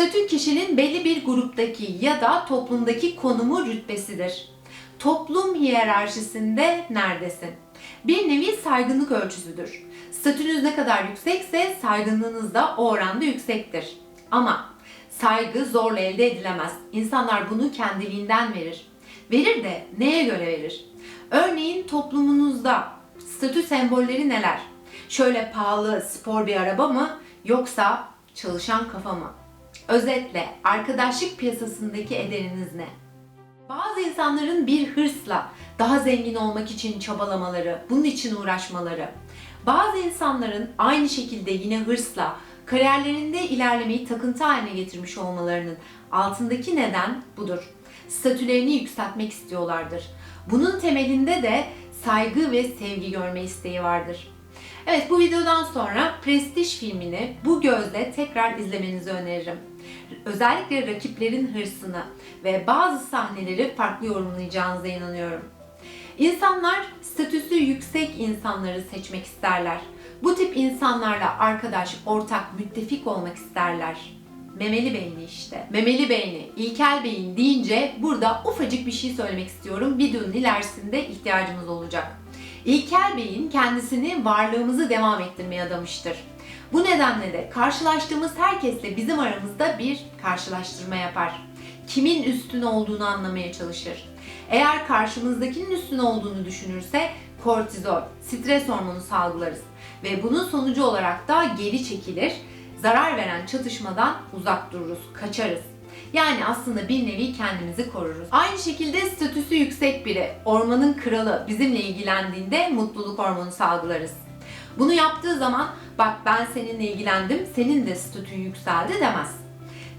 Statü kişinin belli bir gruptaki ya da toplumdaki konumu rütbesidir. Toplum hiyerarşisinde neredesin? Bir nevi saygınlık ölçüsüdür. Statünüz ne kadar yüksekse saygınlığınız da o oranda yüksektir. Ama saygı zorla elde edilemez. İnsanlar bunu kendiliğinden verir. Verir de neye göre verir? Örneğin toplumunuzda statü sembolleri neler? Şöyle pahalı spor bir araba mı yoksa çalışan kafa mı? Özetle arkadaşlık piyasasındaki ederiniz ne? Bazı insanların bir hırsla daha zengin olmak için çabalamaları, bunun için uğraşmaları. Bazı insanların aynı şekilde yine hırsla kariyerlerinde ilerlemeyi takıntı haline getirmiş olmalarının altındaki neden budur. Statülerini yükseltmek istiyorlardır. Bunun temelinde de saygı ve sevgi görme isteği vardır. Evet bu videodan sonra Prestige filmini bu gözle tekrar izlemenizi öneririm. Özellikle rakiplerin hırsını ve bazı sahneleri farklı yorumlayacağınıza inanıyorum. İnsanlar statüsü yüksek insanları seçmek isterler. Bu tip insanlarla arkadaş, ortak, müttefik olmak isterler. Memeli beyni işte. Memeli beyni, ilkel beyin deyince burada ufacık bir şey söylemek istiyorum. Videonun ilerisinde ihtiyacımız olacak. İlkel beyin kendisini varlığımızı devam ettirmeye adamıştır. Bu nedenle de karşılaştığımız herkesle bizim aramızda bir karşılaştırma yapar. Kimin üstün olduğunu anlamaya çalışır. Eğer karşımızdakinin üstün olduğunu düşünürse kortizol, stres hormonu salgılarız ve bunun sonucu olarak da geri çekilir, zarar veren çatışmadan uzak dururuz, kaçarız. Yani aslında bir nevi kendimizi koruruz. Aynı şekilde statüsü yüksek biri, ormanın kralı bizimle ilgilendiğinde mutluluk hormonu salgılarız. Bunu yaptığı zaman bak ben seninle ilgilendim, senin de statün yükseldi demez.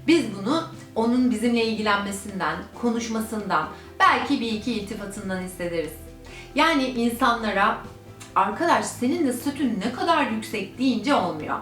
Biz bunu onun bizimle ilgilenmesinden, konuşmasından, belki bir iki iltifatından hissederiz. Yani insanlara arkadaş senin de statün ne kadar yüksek deyince olmuyor.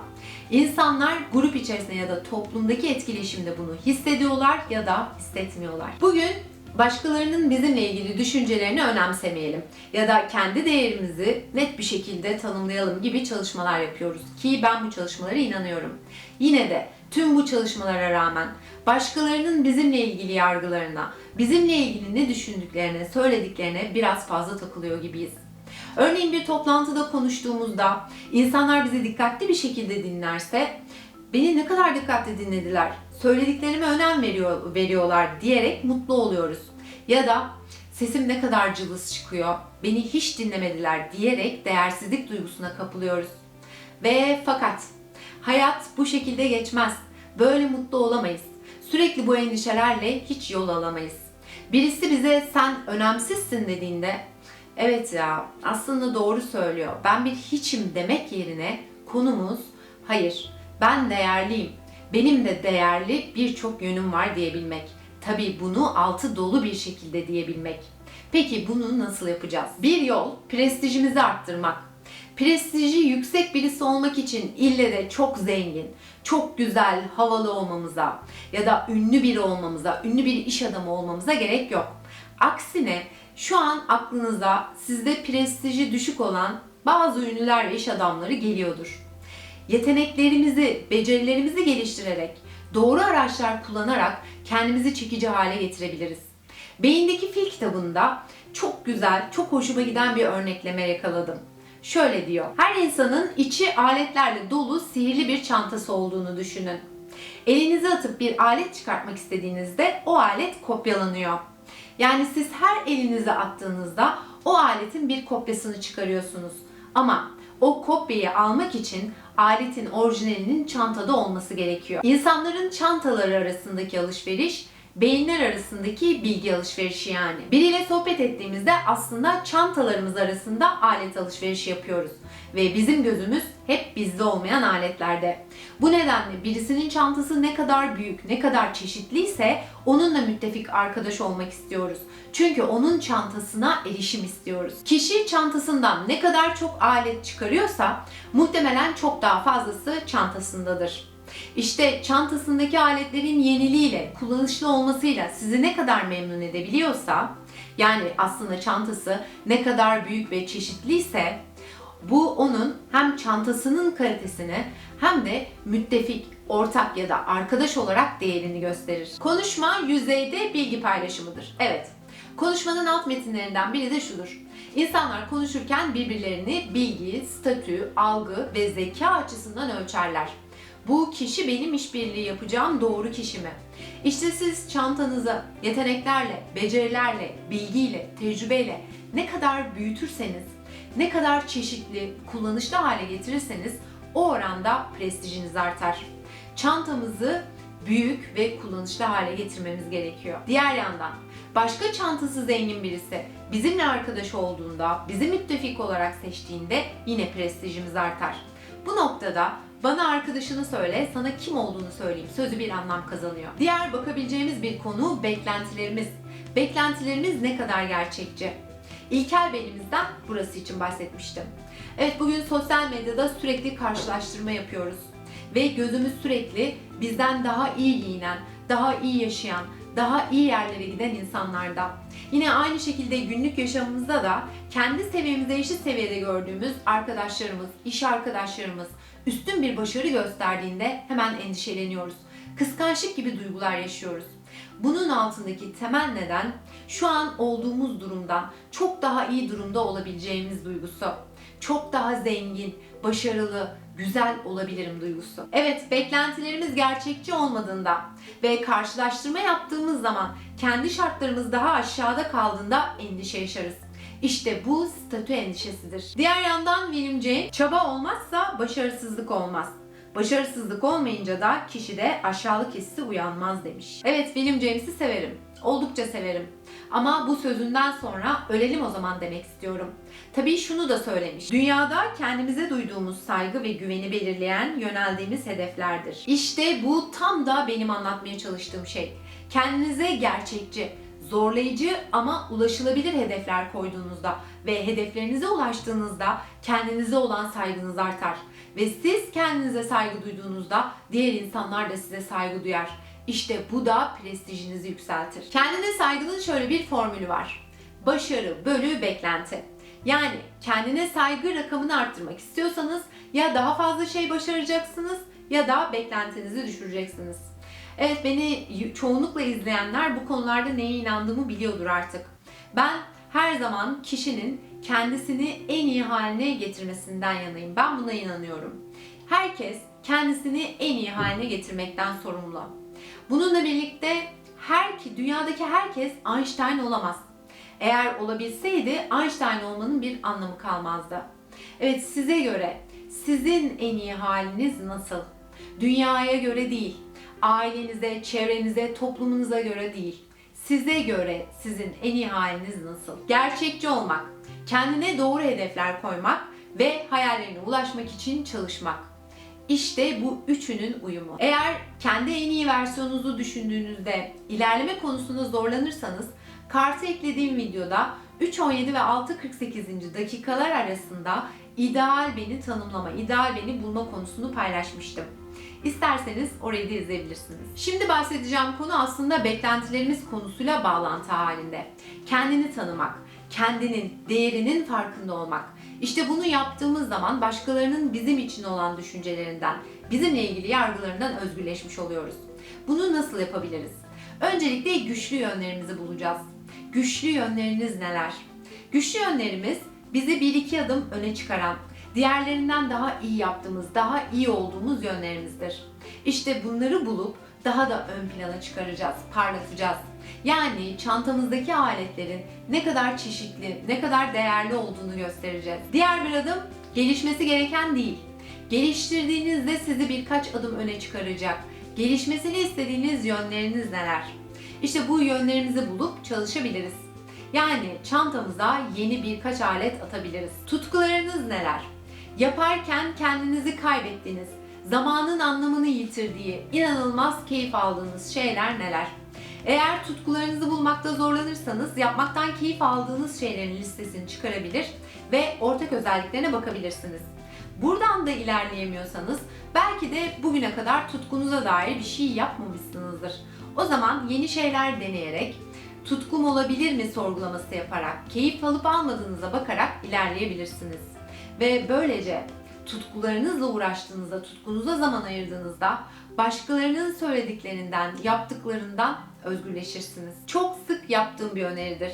İnsanlar grup içerisinde ya da toplumdaki etkileşimde bunu hissediyorlar ya da hissetmiyorlar. Bugün başkalarının bizimle ilgili düşüncelerini önemsemeyelim ya da kendi değerimizi net bir şekilde tanımlayalım gibi çalışmalar yapıyoruz ki ben bu çalışmalara inanıyorum. Yine de tüm bu çalışmalara rağmen başkalarının bizimle ilgili yargılarına, bizimle ilgili ne düşündüklerine, söylediklerine biraz fazla takılıyor gibiyiz. Örneğin bir toplantıda konuştuğumuzda insanlar bizi dikkatli bir şekilde dinlerse beni ne kadar dikkatli dinlediler, söylediklerime önem veriyor, veriyorlar diyerek mutlu oluyoruz. Ya da sesim ne kadar cılız çıkıyor, beni hiç dinlemediler diyerek değersizlik duygusuna kapılıyoruz. Ve fakat hayat bu şekilde geçmez. Böyle mutlu olamayız. Sürekli bu endişelerle hiç yol alamayız. Birisi bize sen önemsizsin dediğinde evet ya aslında doğru söylüyor. Ben bir hiçim demek yerine konumuz hayır ben değerliyim. Benim de değerli birçok yönüm var diyebilmek. Tabii bunu altı dolu bir şekilde diyebilmek. Peki bunu nasıl yapacağız? Bir yol prestijimizi arttırmak. Prestiji yüksek birisi olmak için ille de çok zengin, çok güzel, havalı olmamıza ya da ünlü biri olmamıza, ünlü bir iş adamı olmamıza gerek yok. Aksine şu an aklınıza sizde prestiji düşük olan bazı ünlüler ve iş adamları geliyordur. Yeteneklerimizi, becerilerimizi geliştirerek, doğru araçlar kullanarak kendimizi çekici hale getirebiliriz. Beyindeki Fil kitabında çok güzel, çok hoşuma giden bir örnekleme yakaladım. Şöyle diyor. Her insanın içi aletlerle dolu sihirli bir çantası olduğunu düşünün. Elinize atıp bir alet çıkartmak istediğinizde o alet kopyalanıyor. Yani siz her elinize attığınızda o aletin bir kopyasını çıkarıyorsunuz. Ama o kopyayı almak için aletin orijinalinin çantada olması gerekiyor. İnsanların çantaları arasındaki alışveriş beyinler arasındaki bilgi alışverişi yani. Biriyle sohbet ettiğimizde aslında çantalarımız arasında alet alışverişi yapıyoruz. Ve bizim gözümüz hep bizde olmayan aletlerde. Bu nedenle birisinin çantası ne kadar büyük, ne kadar çeşitliyse onunla müttefik arkadaş olmak istiyoruz. Çünkü onun çantasına erişim istiyoruz. Kişi çantasından ne kadar çok alet çıkarıyorsa muhtemelen çok daha fazlası çantasındadır. İşte çantasındaki aletlerin yeniliğiyle, kullanışlı olmasıyla sizi ne kadar memnun edebiliyorsa, yani aslında çantası ne kadar büyük ve çeşitliyse bu onun hem çantasının kalitesini hem de müttefik, ortak ya da arkadaş olarak değerini gösterir. Konuşma yüzeyde bilgi paylaşımıdır. Evet, konuşmanın alt metinlerinden biri de şudur. İnsanlar konuşurken birbirlerini bilgi, statü, algı ve zeka açısından ölçerler. Bu kişi benim işbirliği yapacağım doğru kişi mi? İşte siz çantanızı yeteneklerle, becerilerle, bilgiyle, tecrübeyle ne kadar büyütürseniz, ne kadar çeşitli, kullanışlı hale getirirseniz o oranda prestijiniz artar. Çantamızı büyük ve kullanışlı hale getirmemiz gerekiyor. Diğer yandan başka çantası zengin birisi bizimle arkadaş olduğunda, bizi müttefik olarak seçtiğinde yine prestijimiz artar. Bu noktada bana arkadaşını söyle, sana kim olduğunu söyleyeyim sözü bir anlam kazanıyor. Diğer bakabileceğimiz bir konu beklentilerimiz. Beklentilerimiz ne kadar gerçekçi? İlkel benimizden burası için bahsetmiştim. Evet bugün sosyal medyada sürekli karşılaştırma yapıyoruz. Ve gözümüz sürekli bizden daha iyi giyinen, daha iyi yaşayan, daha iyi yerlere giden insanlarda. Yine aynı şekilde günlük yaşamımızda da kendi seviyemize eşit seviyede gördüğümüz arkadaşlarımız, iş arkadaşlarımız üstün bir başarı gösterdiğinde hemen endişeleniyoruz. Kıskançlık gibi duygular yaşıyoruz. Bunun altındaki temel neden şu an olduğumuz durumdan çok daha iyi durumda olabileceğimiz duygusu. Çok daha zengin, başarılı, güzel olabilirim duygusu. Evet, beklentilerimiz gerçekçi olmadığında ve karşılaştırma yaptığımız zaman kendi şartlarımız daha aşağıda kaldığında endişe yaşarız. İşte bu statü endişesidir. Diğer yandan James, çaba olmazsa başarısızlık olmaz. Başarısızlık olmayınca da kişide aşağılık hissi uyanmaz demiş. Evet William James'i severim. Oldukça severim. Ama bu sözünden sonra ölelim o zaman demek istiyorum. Tabii şunu da söylemiş. Dünyada kendimize duyduğumuz saygı ve güveni belirleyen yöneldiğimiz hedeflerdir. İşte bu tam da benim anlatmaya çalıştığım şey. Kendinize gerçekçi, zorlayıcı ama ulaşılabilir hedefler koyduğunuzda ve hedeflerinize ulaştığınızda kendinize olan saygınız artar. Ve siz kendinize saygı duyduğunuzda diğer insanlar da size saygı duyar. İşte bu da prestijinizi yükseltir. Kendine saygının şöyle bir formülü var. Başarı bölü beklenti. Yani kendine saygı rakamını arttırmak istiyorsanız ya daha fazla şey başaracaksınız ya da beklentinizi düşüreceksiniz. Evet beni çoğunlukla izleyenler bu konularda neye inandığımı biliyordur artık. Ben her zaman kişinin kendisini en iyi haline getirmesinden yanayım. Ben buna inanıyorum. Herkes kendisini en iyi haline getirmekten sorumlu. Bununla birlikte her ki dünyadaki herkes Einstein olamaz. Eğer olabilseydi Einstein olmanın bir anlamı kalmazdı. Evet size göre sizin en iyi haliniz nasıl? Dünyaya göre değil, ailenize, çevrenize, toplumunuza göre değil. Size göre sizin en iyi haliniz nasıl? Gerçekçi olmak, kendine doğru hedefler koymak ve hayallerine ulaşmak için çalışmak. İşte bu üçünün uyumu. Eğer kendi en iyi versiyonunuzu düşündüğünüzde ilerleme konusunda zorlanırsanız kartı eklediğim videoda 3.17 ve 6.48. dakikalar arasında ideal beni tanımlama, ideal beni bulma konusunu paylaşmıştım. İsterseniz orayı da izleyebilirsiniz. Şimdi bahsedeceğim konu aslında beklentilerimiz konusuyla bağlantı halinde. Kendini tanımak, kendinin değerinin farkında olmak. İşte bunu yaptığımız zaman başkalarının bizim için olan düşüncelerinden, bizimle ilgili yargılarından özgürleşmiş oluyoruz. Bunu nasıl yapabiliriz? Öncelikle güçlü yönlerimizi bulacağız. Güçlü yönleriniz neler? Güçlü yönlerimiz bizi bir iki adım öne çıkaran, diğerlerinden daha iyi yaptığımız, daha iyi olduğumuz yönlerimizdir. İşte bunları bulup daha da ön plana çıkaracağız, parlatacağız. Yani çantamızdaki aletlerin ne kadar çeşitli, ne kadar değerli olduğunu göstereceğiz. Diğer bir adım gelişmesi gereken değil. Geliştirdiğinizde sizi birkaç adım öne çıkaracak. Gelişmesini istediğiniz yönleriniz neler? İşte bu yönlerimizi bulup çalışabiliriz. Yani çantamıza yeni birkaç alet atabiliriz. Tutkularınız neler? Yaparken kendinizi kaybettiğiniz, zamanın anlamını yitirdiği, inanılmaz keyif aldığınız şeyler neler? Eğer tutkularınızı bulmakta zorlanırsanız yapmaktan keyif aldığınız şeylerin listesini çıkarabilir ve ortak özelliklerine bakabilirsiniz. Buradan da ilerleyemiyorsanız belki de bugüne kadar tutkunuza dair bir şey yapmamışsınızdır. O zaman yeni şeyler deneyerek, tutkum olabilir mi sorgulaması yaparak, keyif alıp almadığınıza bakarak ilerleyebilirsiniz. Ve böylece tutkularınızla uğraştığınızda, tutkunuza zaman ayırdığınızda başkalarının söylediklerinden, yaptıklarından özgürleşirsiniz. Çok sık yaptığım bir öneridir.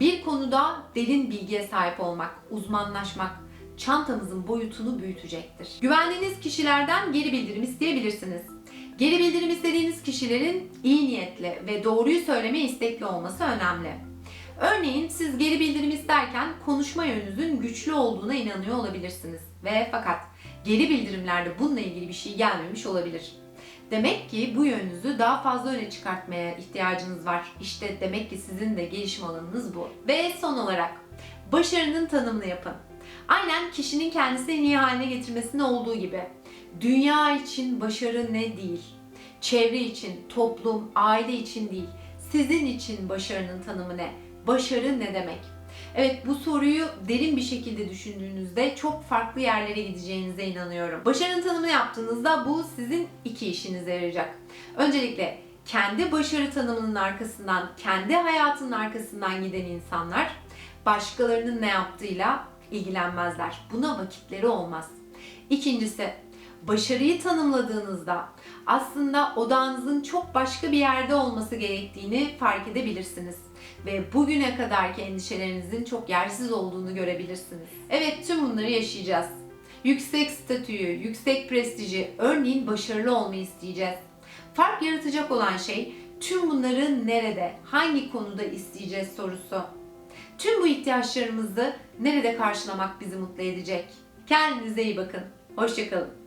Bir konuda derin bilgiye sahip olmak, uzmanlaşmak çantamızın boyutunu büyütecektir. Güvendiğiniz kişilerden geri bildirim isteyebilirsiniz. Geri bildirim istediğiniz kişilerin iyi niyetli ve doğruyu söyleme istekli olması önemli. Örneğin siz geri bildirim isterken konuşma yönünüzün güçlü olduğuna inanıyor olabilirsiniz ve fakat geri bildirimlerde bununla ilgili bir şey gelmemiş olabilir. Demek ki bu yönünüzü daha fazla öne çıkartmaya ihtiyacınız var. İşte demek ki sizin de gelişim alanınız bu. Ve son olarak başarının tanımını yapın. Aynen kişinin kendisini en iyi haline getirmesinde olduğu gibi. Dünya için başarı ne değil? Çevre için, toplum, aile için değil. Sizin için başarının tanımı ne? Başarı ne demek? Evet bu soruyu derin bir şekilde düşündüğünüzde çok farklı yerlere gideceğinize inanıyorum. Başarının tanımını yaptığınızda bu sizin iki işinize yarayacak. Öncelikle kendi başarı tanımının arkasından, kendi hayatının arkasından giden insanlar başkalarının ne yaptığıyla ilgilenmezler. Buna vakitleri olmaz. İkincisi, başarıyı tanımladığınızda aslında odağınızın çok başka bir yerde olması gerektiğini fark edebilirsiniz ve bugüne kadarki endişelerinizin çok yersiz olduğunu görebilirsiniz. Evet, tüm bunları yaşayacağız. Yüksek statüyü, yüksek prestiji, örneğin başarılı olmayı isteyeceğiz. Fark yaratacak olan şey tüm bunları nerede, hangi konuda isteyeceğiz sorusu. Tüm bu ihtiyaçlarımızı nerede karşılamak bizi mutlu edecek? Kendinize iyi bakın. Hoşçakalın.